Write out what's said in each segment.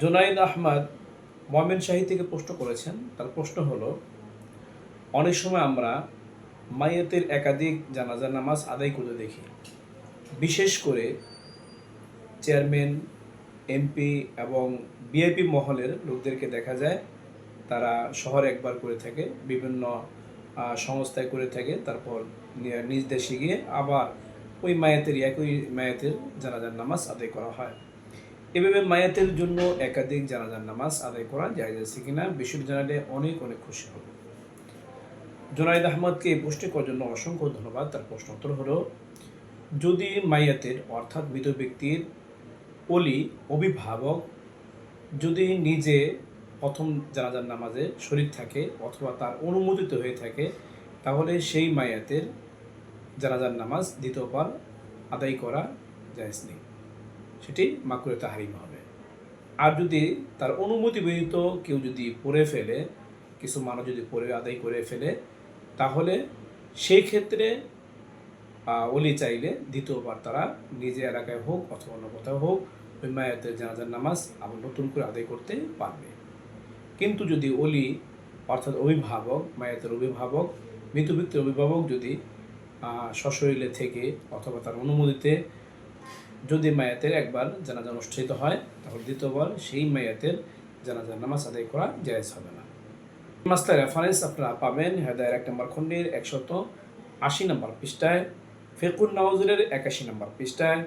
জোনাইদ আহমদ মমিন শাহী থেকে প্রশ্ন করেছেন। তার প্রশ্ন হলো, অনেক সময় আমরা মাইয়াতের একাধিক জানাজা নামাজ আদায় করতে দেখি। বিশেষ করে চেয়ারম্যান, এমপি এবং বিআইপি মহলের লোকদেরকে দেখা যায়, তারা শহরে একবার করে থাকে, বিভিন্ন সংস্থায় করে থাকে, তারপর নিজ দেশে গিয়ে আবার ওই মায়াতের, একই মায়াতের জানাজার নামাজ আদায় করা হয়। এভাবে মায়াতের জন্য একাধিক জানাজার নামাজ আদায় করা যায় যাচ্ছে কিনা বিষয়টি জানালে অনেক অনেক খুশি হব। জোনাইদ আহমদকে এই পোস্টে করার জন্য অসংখ্য ধন্যবাদ। তার প্রশ্ন উত্তর হলো, যদি মাইয়াতের অর্থাৎ মৃত ব্যক্তির অলি অভিভাবক যদি নিজে প্রথম জানাজার নামাজে শরীর থাকে অথবা তার অনুমোদিত হয়ে থাকে, তাহলে সেই মায়াতের জানাজার নামাজ দ্বিতীয়বার আদায় করা জায়েজ নেই। সেটি মাকুরে তাহারিম হবে। আর যদি তার অনুমতি ব্যতীত কেউ যদি পড়ে ফেলে, কিছু মানুষ যদি পড়ে, আদায় করে ফেলে, তাহলে সেই ক্ষেত্রে অলি চাইলে দ্বিতীয়বার তারা নিজে এলাকায় হোক অথবা অন্য কোথাও হোক ওই মায়াতের জানাজার নামাজ আবার নতুন করে আদায় করতে পারবে। কিন্তু যদি অলি অর্থাৎ অভিভাবক, মায়াতের অভিভাবক মৃত ব্যক্তির অভিভাবক যদি সশরীরে থেকে অথবা তার অনুমতিতে যদি মায়াতের একবার জানাজা অনুষ্ঠিত হয়, তাহলে দ্বিতীয়বার সেই মায়াতের জানাজার নামাজ আদায় করা জায়েজ হবে না। মাস্টার রেফারেন্স আপনারা পাবেন হেদায়ের এক নম্বর খণ্ডের একশত আশি নম্বর পৃষ্ঠায় ফেকুর নওয়াজুরের একাশি নম্বর পৃষ্ঠায়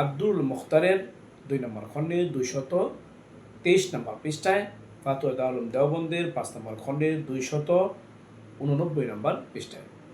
আব্দুল মুখতারের দুই নম্বর খণ্ডের দুইশত তেইশ নম্বর পৃষ্ঠায়, ফাতুয়া দাউলুম দেওবন্দের পাঁচ নম্বর খণ্ডের দুইশত উননব্বই নম্বর পৃষ্ঠায়।